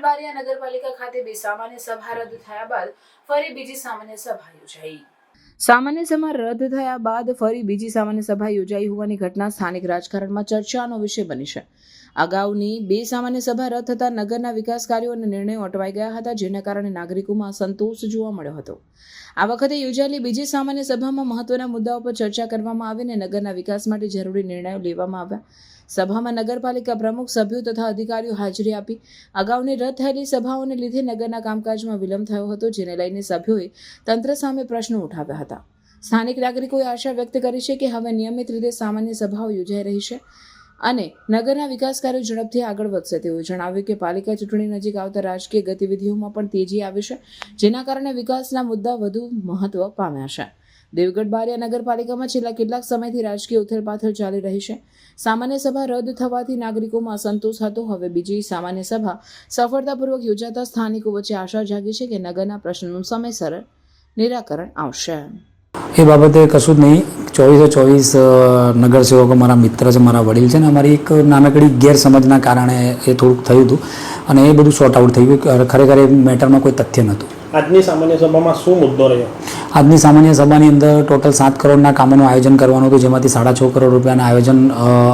દેવગઢ બારિયા નગરપાલિકા ખાતે બે સામાન્ય સભા રદ થયા બાદ ફરી બીજી સામાન્ય સભા યોજાઈ. સામાન્ય સભા રદ થયા બાદ ફરી બીજી સામાન્ય સભા યોજાઈ હોવાની ઘટના સ્થાનિક રાજકારણમાં ચર્ચાનો વિષય બની છે. અગાઉની બે સામાન્ય સભા રદ થતાં નગરના વિકાસ કાર્યો અને નિર્ણયો અટવાઈ ગયા હતા, જેના કારણે નાગરિકોમાં સંતોષ જોવા મળ્યો હતો. આ વખતે યોજાયેલી બીજી સામાન્ય સભામાં મહત્વના મુદ્દાઓ પર ચર્ચા કરવામાં આવી અને નગરના વિકાસ માટે જરૂરી નિર્ણયો લેવામાં આવ્યા. સભામાં નગરપાલિકા પ્રમુખ, સભ્યો તથા અધિકારીઓ હાજરી આપી. અગાઉની રદ થયેલી સભાઓને લીધે નગરના કામકાજમાં વિલંબ થયો હતો, જેને લઈને સભ્યોએ તંત્ર સામે પ્રશ્નો ઉઠાવ્યા હતા. સ્થાનિક નાગરિકોએ આશા વ્યક્ત કરી છે કે હવે નિયમિત રીતે સામાન્ય સભાઓ યોજાઈ રહી છે. અને નગરના વિકાસ કાર્યો ઝડપથી આગળ વધશે. તેવું જણાવ્યું કે પાલિકા ચૂંટણી નજીક આવતા રાજકીય ગતિવિધિઓમાં પણ તેજી આવી છે, જેના કારણે વિકાસના મુદ્દા વધુ મહત્વ પામ્યા છે. દેવગઢ બારિયા નગરપાલિકામાં છેલ્લા કેટલાક સમયથી રાજકીય ઉથલપાથલ ચાલી રહી છે. સામાન્ય સભા રદ થવાથી નાગરિકોમાં અસંતોષ હતો. હવે બીજી સામાન્ય સભા સફળતાપૂર્વક યોજાતા સ્થાનિકો વચ્ચે આશા જાગી છે કે નગરના પ્રશ્નોનું સમયસર નિરાકરણ આવશે. એ બાબતે કશું જ નહીં. ચોવીસે ચોવીસ નગરસેવકો મારા મિત્ર છે મારા વડીલ છે ને અમારી એક નાનકડી ગેરસમજના કારણે એ થોડુંક થયું હતું અને એ બધું સોર્ટ આઉટ થઈ ગયું ખરેખર એ મેટરમાં કોઈ તથ્ય નહોતું. આજની સામાન્ય સભામાં શું મુદ્દો રહ્યો? આજની સામાન્ય સભાની અંદર ટોટલ સાત કરોડના કામોનું આયોજન કરવાનું હતું જેમાંથી સાડા છ કરોડ રૂપિયાના આયોજન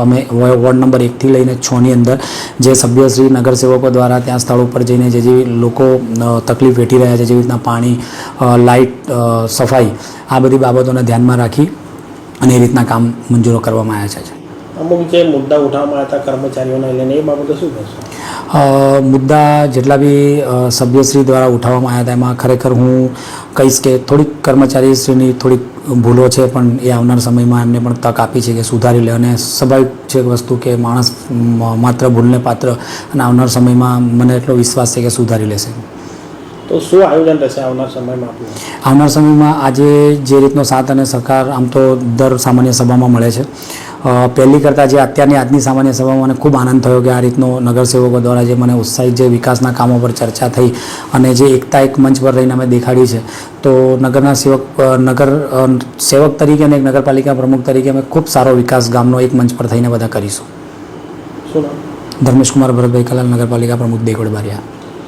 અમે વોર્ડ નંબર એકથી લઈને છની અંદર જે સભ્યશ્રી નગરસેવકો દ્વારા ત્યાં સ્થળ ઉપર જઈને જે જે લોકો તકલીફ વેઠી રહ્યા છે જેવી રીતના પાણી લાઇટ સફાઈ આ બધી બાબતોને ધ્યાનમાં રાખી અને એ રીતના કામ મંજૂરો કરવામાં આવ્યા છે. અમુક જે મુદ્દા ઉઠાવવામાં હતા કર્મચારીઓને લઈને એ બાબતે શું કહેશો? મુદ્દા જેટલા બી સભ્યશ્રી દ્વારા ઉઠાવવામાં આવ્યા હતા એમાં ખરેખર હું કહીશ કે થોડીક કર્મચારીશ્રીની થોડીક ભૂલો છે પણ એ આવનાર સમયમાં એમને પણ તક આપી છે કે સુધારી લે અને સ્વાભાવિક છે વસ્તુ કે માણસ માત્ર ભૂલને પાત્ર અને આવનાર સમયમાં મને એટલો વિશ્વાસ છે કે સુધારી લેશે. તો શું આયોજન રહેશે આવનાર સમયમાં આપણું આવનાર સમયમાં આજે જે રીતનો સાથ અને સહકાર આમ તો દર સામાન્ય સભામાં મળે છે. પહેલી કરતાં જે અત્યારની આજની સામાન્ય સભામાં મને ખૂબ આનંદ થયો કે આ રીતનો નગરસેવકો દ્વારા જે મને ઉત્સાહિત જે વિકાસના કામો પર ચર્ચા થઈ અને જે એકતા એક મંચ પર રહીને અમે દેખાડી છે. તો નગરના સેવક નગર સેવક તરીકે અને એક નગરપાલિકા પ્રમુખ તરીકે અમે ખૂબ સારો વિકાસ ગામનો એક મંચ પર થઈને બધા કરીશું. ધર્મેશ કુમાર ભરતભાઈ કલાલ નગરપાલિકા પ્રમુખ દેગોડ બારિયા